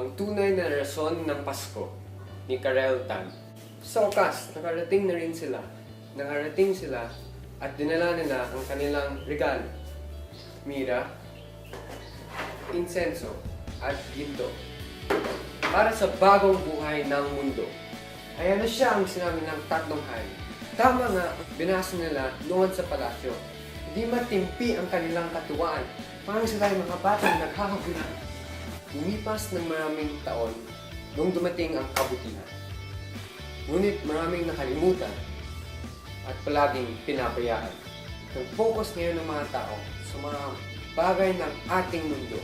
ang tunay na rason ng Pasko ni Karel Tan. Sa okas, nakarating na rin sila. Nakarating sila at dinala nila ang kanilang regalo. Mira, insenso, at ginto. Para sa bagong buhay ng mundo. Ay ano siya ang sinabi ng tatlong hari. Tama nga, binasa nila noon sa palasyo. Hindi matimpi ang kanilang katuwaan. Parang sila ay mga batang naghahabulan. Lumipas ng maraming taon nung dumating ang kabutihan. Ngunit maraming nakalimutan at palaging pinabayaan. Nag-focus ngayon ng mga tao sa mga bagay ng ating mundo.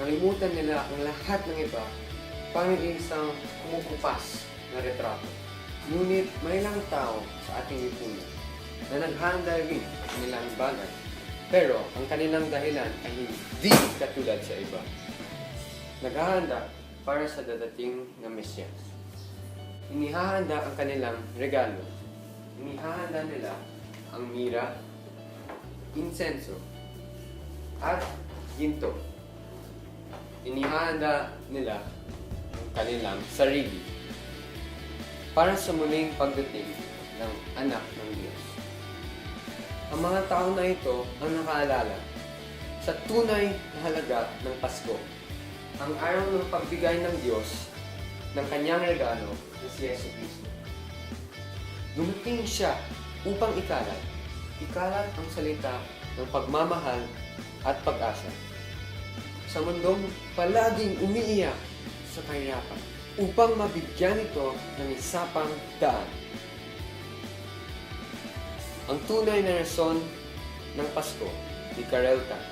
Nalimutan nila ang lahat ng iba parang isang kumukupas na retrato. Ngunit may ilang tao sa ating lipunan na naghanda rin ng nilang bagay. Pero ang kanilang dahilan ay hindi katulad sa iba. Naghahanda para sa dadating na Mesyas. Inihahanda ang kanilang regalo. Inihahanda nila ang mira, insenso, at ginto. Inihahanda nila ang kanilang sarili para sa muling pagdating ng anak ng Diyos. Ang mga tao na ito ang nakaalala sa tunay na halaga ng Pasko, ang araw ng pagbigay ng Diyos ng kanyang regalo na si Yesu Cristo. Dumating siya upang ikalat, ikalat ang salita ng pagmamahal at pag-asa. Sa mundong palaging umiiyak sa kahirapan upang mabigyan ito ng isapang daan. Ang tunay na rason ng Pasko ni Karel Tan.